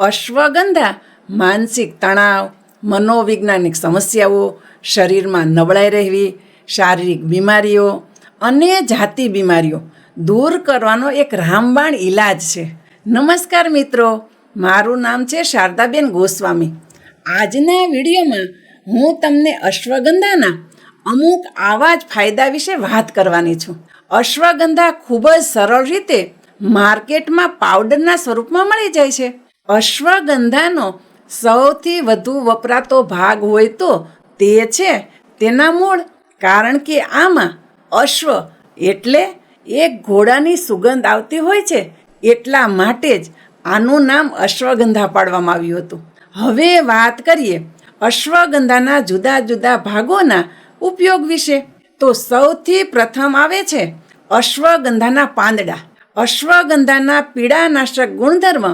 અશ્વગંધા, માનસિક તણાવ, મનોવૈજ્ઞાનિક સમસ્યાઓ, શરીરમાં નબળાઈ રહેવી, શારીરિક બીમારીઓ, અને જાતિ બીમારીઓ દૂર કરવાનો એક રામબાણ ઈલાજ છે. નમસ્કાર મિત્રો, મારું નામ છે શારદાબેન ગોસ્વામી. આજના વિડીયોમાં હું તમને અશ્વગંધાના અમુક આવા જ ફાયદા વિશે વાત કરવાની છું. અશ્વગંધા ખૂબ જ સરળ રીતે માર્કેટમાં પાવડરના સ્વરૂપમાં મળી જાય છે. અશ્વગંધાનો સૌથી વધુ વપરાતો ભાગ હોય તો તે છે તેના મૂળ, કારણ કે આમાં અશ્વ એટલે એક ઘોડાની સુગંધ આવતી હોય છે, એટલા માટે જ આનું નામ અશ્વગંધા પાડવામાં આવ્યું હતું. હવે વાત કરીએ અશ્વગંધાના જુદા જુદા ભાગોના ઉપયોગ વિશે. તો સૌથી પ્રથમ આવે છે અશ્વગંધાના પાંદડા. અશ્વગંધાના પીડાનાશક ગુણધર્મ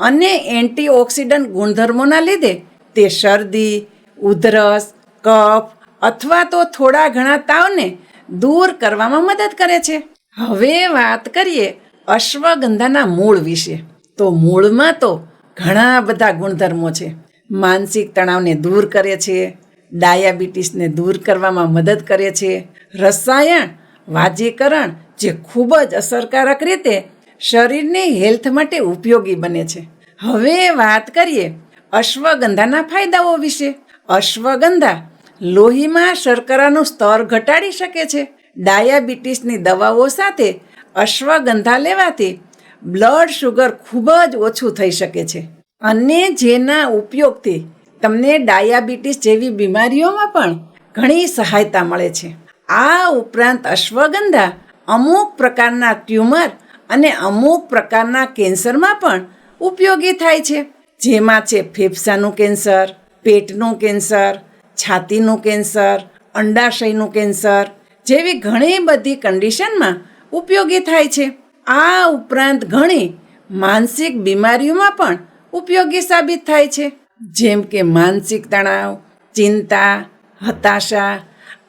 અને એન્ટીઓક્સિડન્ટ ગુણધર્મોના લીધે તે શરદી, ઉધરસ, કફ અથવા તો થોડા ઘણા તાવને દૂર કરવામાં મદદ કરે છે. હવે વાત કરીએ અશ્વગંધાના મૂળ વિશે. તો મૂળમાં તો ઘણા બધા ગુણધર્મો છે. માનસિક તણાવને દૂર કરે છે, ડાયાબિટીસને દૂર કરવામાં મદદ કરે છે, રસાયણ, વાજીકરણ જે ખૂબ જ અસરકારક રીતે શરીરની હેલ્થ માટે ઉપયોગી બને છે. હવે વાત કરીએ અશ્વગંધાના ફાયદાઓ વિશે. અશ્વગંધા લોહીમાં શર્કરાનું સ્તર ઘટાડી શકે છે. ડાયાબિટીસની દવાઓ સાથે અશ્વગંધા લેવાથી બ્લડ શુગર ખૂબ જ ઓછું થઈ શકે છે. અને જેના ઉપયોગથી તમને ડાયાબિટીસ જેવી બીમારીઓમાં પણ ઘણી સહાયતા મળે છે. આ ઉપરાંત અશ્વગંધા અમુક પ્રકારના ટ્યુમર અને અમુક પ્રકારના કેન્સરમાં પણ ઉપયોગી થાય છે. જેમાં છે ફેફસાનું કેન્સર, પેટનું કેન્સર, છાતીનું કેન્સર, અંડાશયનું કેન્સર જેવી ઘણી બધી કન્ડિશનમાં ઉપયોગી થાય છે. આ ઉપરાંત ઘણી માનસિક બીમારીઓમાં પણ ઉપયોગી સાબિત થાય છે. જેમ કે માનસિક તણાવ, ચિંતા, હતાશા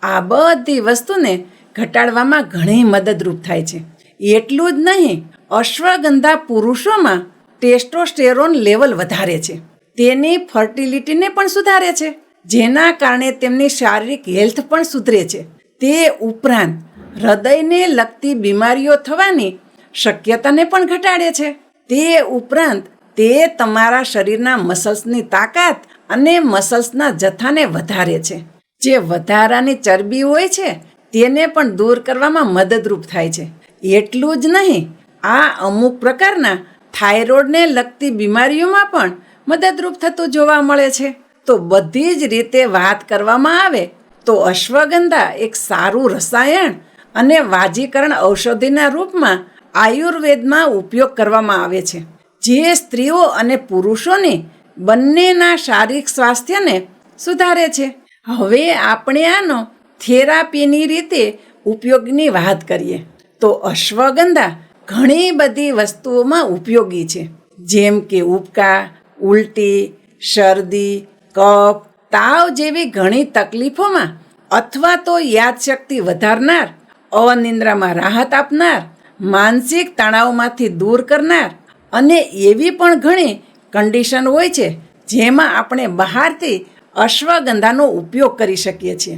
આ બધી વસ્તુને ઘટાડવામાં ઘણી મદદરૂપ થાય છે. એટલું જ નહીં, અશ્વગંધા પુરુષોમાં ટેસ્ટોસ્ટેરોન લેવલ વધારે છે. તેની ફર્ટિલિટીને પણ સુધારે છે, જેના કારણે તેમની શારીરિક હેલ્થ પણ સુધરે છે. તે ઉપરાંત હૃદયને લગતી બીમારીઓ થવાની શક્યતાને પણ ઘટાડે છે. તે ઉપરાંત તે તમારા શરીરના મસલ્સની તાકાત અને મસલ્સના જથ્થાને વધારે છે. જે વધારાની ચરબી હોય છે, તેને પણ દૂર કરવામાં મદદરૂપ થાય છે. એટલું જ નહીં, આ અમુક પ્રકારના થાઇરોઇડને લગતી બીમારીઓમાં પણ મદદરૂપ થતું જોવા મળે છે. તો બધી જ રીતે વાત કરવામાં આવે, તો અશ્વગંધા એક સારું રસાયણ અને વાજીકરણ ઔષધિના રૂપમાં આયુર્વેદમાં ઉપયોગ કરવામાં આવે છે. જે સ્ત્રીઓ અને પુરુષોની બંનેના શારીરિક સ્વાસ્થ્યને સુધારે છે. હવે આપણે આનો થેરાપીની રીતે ઉપયોગની વાત કરીએ. તો અશ્વગંધા ઘણી બધી વસ્તુઓમાં ઉપયોગી છે. જેમ કે ઉબકા, ઉલટી, શરદી, કફ, તાવ જેવી ઘણી તકલીફોમાં અથવા તો યાદશક્તિ વધારનાર અનિંદ્રામાં રાહત આપનાર, માનસિક તણાવમાંથી દૂર કરનાર અને એવી પણ ઘણી કન્ડિશન હોય છે જેમાં આપણે બહારથી અશ્વગંધાનો ઉપયોગ કરી શકીએ છીએ.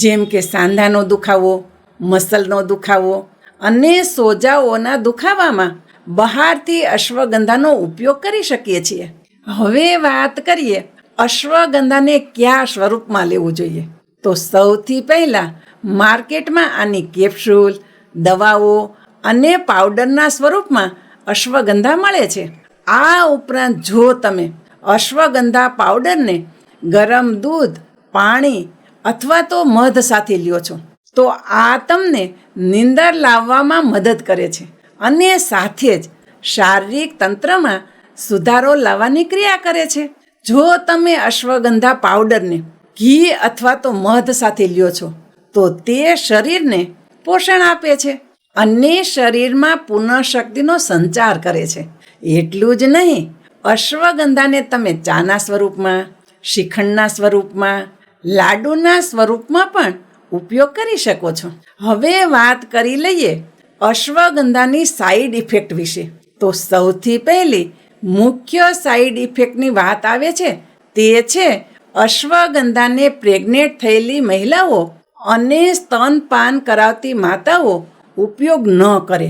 જેમ કે સાંધાનો દુખાવો, મસલનો દુખાવો અને સોજાઓના દુખાવામાં બહારથી અશ્વગંધાનો ઉપયોગ કરી શકીએ છીએ. હવે વાત કરીએ અશ્વગંધાને કયા સ્વરૂપમાં લેવું જોઈએ? તો સૌથી પહેલાં માર્કેટમાં આની કેપ્સ્યુલ, દવાઓ અને પાવડરના સ્વરૂપમાં અશ્વગંધા મળે છે. આ ઉપરાંત જો તમે અશ્વગંધા પાવડરને ગરમ દૂધ, પાણી અથવા તો મધ સાથે લ્યો છો તો આ તમને નિંદર લાવવામાં મદદ કરે છે. અને સાથે જ શારીરિક તંત્રમાં સુધારો લાવવાની ક્રિયા કરે છે. જો તમે અશ્વગંધા પાવડરને ઘી અથવા તો મધ સાથે લ્યો છો, તો તે શરીરને પોષણ આપે છે. અને શરીરમાં પુનઃશક્તિનો સંચાર કરે છે. એટલું જ નહીં, અશ્વગંધાને તમે ચાના સ્વરૂપમાં, શિખંડના સ્વરૂપમાં, લાડુના સ્વરૂપમાં પણ ઉપયોગ કરી શકો છો. હવે વાત કરી લઈએ અશ્વગંધાની સાઈડ ઇફેક્ટ વિશે. તો સૌથી પહેલી મુખ્ય સાઈડ ઇફેક્ટની વાત આવે છે તે છે અશ્વગંધાને પ્રેગ્નેટ થયેલી મહિલાઓ અને સ્તનપાન કરાવતી માતાઓ ઉપયોગ ન કરે.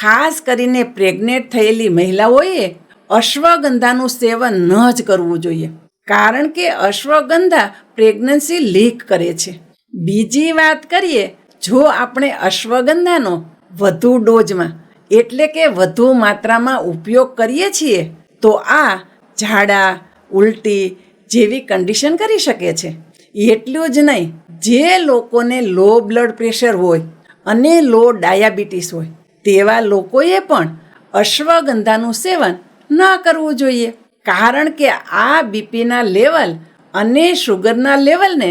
ખાસ કરીને પ્રેગ્નેટ થયેલી મહિલાઓએ અશ્વગંધાનું સેવન ન જ કરવું જોઈએ. કારણ કે અશ્વગંધા પ્રેગ્નન્સી લીક કરે છે. બીજી વાત કરીએ, જો આપણે અશ્વગંધાનો વધુ ડોઝમાં, એટલે કે વધુ માત્રામાં ઉપયોગ કરીએ છીએ, તો આ ઝાડા, ઉલટી જેવી કન્ડિશન કરી શકે છે. એટલું જ નહીં, જે લોકોને લો બ્લડ પ્રેશર હોય અને લો ડાયાબિટીસ હોય, તેવા લોકોએ પણ અશ્વગંધાનું સેવન ન કરવું જોઈએ. કારણ કે આ બીપીના લેવલ અને શુગરના લેવલને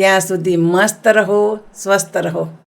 ત્યાં સુધી મસ્ત રહો સ્વસ્થ રહો.